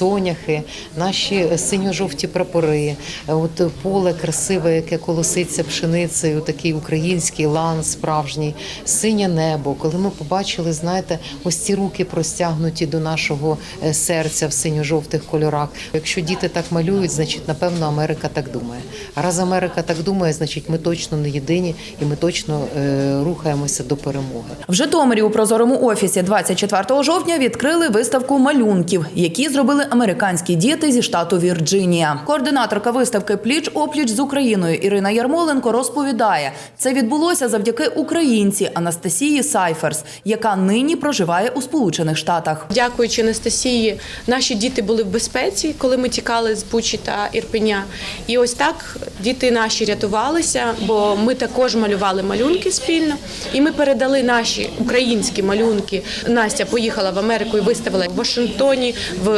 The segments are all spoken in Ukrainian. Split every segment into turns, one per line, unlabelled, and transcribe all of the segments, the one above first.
Соняхи, наші синьо-жовті прапори, от поле красиве, яке колоситься пшеницею, такий український лан справжній, синє небо. Коли ми побачили, знаєте, ось ці руки простягнуті до нашого е, серця в синьо-жовтих кольорах. Якщо діти так малюють, значить напевно Америка так думає. А раз Америка так думає, значить ми точно не єдині і ми точно е, рухаємося до перемоги.
В Житомирі у прозорому офісі 24 жовтня відкрили виставку малюнків, які зробили американські діти зі штату Вірджинія. Координаторка виставки Пліч опліч з Україною Ірина Ярмоленко розповідає, це відбулося завдяки українці Анастасії Сайферс, яка нині проживає у Сполучених Штатах.
Дякуючи Анастасії, наші діти були в безпеці, коли ми тікали з Бучі та Ірпеня. І ось так діти наші рятувалися, бо ми також малювали малюнки спільно, і ми передали наші українські малюнки. Настя поїхала в Америку і виставила в Вашингтоні, в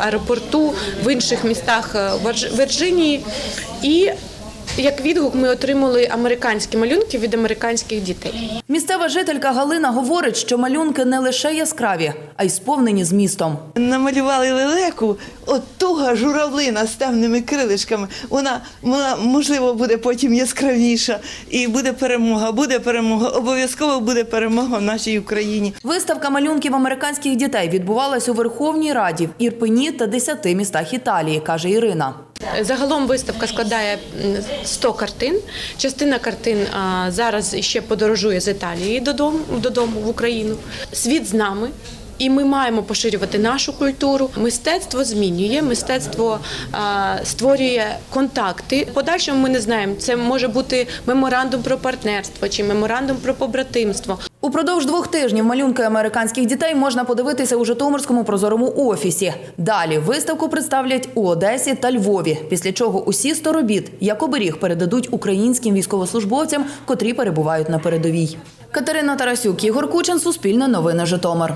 аеропорту, в інших містах е, Вірджинії. І як відгук ми отримали американські малюнки від американських дітей.
Місцева жителька Галина говорить, що малюнки не лише яскраві, а й сповнені змістом.
Намалювали лелеку, от туга журавлина з темними крилишками. Вона, вона можливо буде потім яскравіша, і буде перемога. Буде перемога. Обов'язково буде перемога в нашій Україні.
Виставка малюнків американських дітей відбувалась у Верховній Раді в Ірпені та 10 містах Італії, каже Ірина.
Загалом виставка складає м, 100 картин. Частина картин зараз ще подорожує з Італії додому, додому в Україну. Світ з нами. І ми маємо поширювати нашу культуру. Мистецтво змінює, мистецтво а, створює контакти. Подальшому ми не знаємо. Це може бути меморандум про партнерство чи меморандум про побратимство.
Упродовж двох тижнів малюнки американських дітей можна подивитися у Житомирському прозорому офісі. Далі виставку представлять у Одесі та Львові. Після чого усі 100 робіт, як оберіг, передадуть українським військовослужбовцям, котрі перебувають на передовій. Катерина Тарасюк, Ігор Кучин, Суспільне новини Житомир.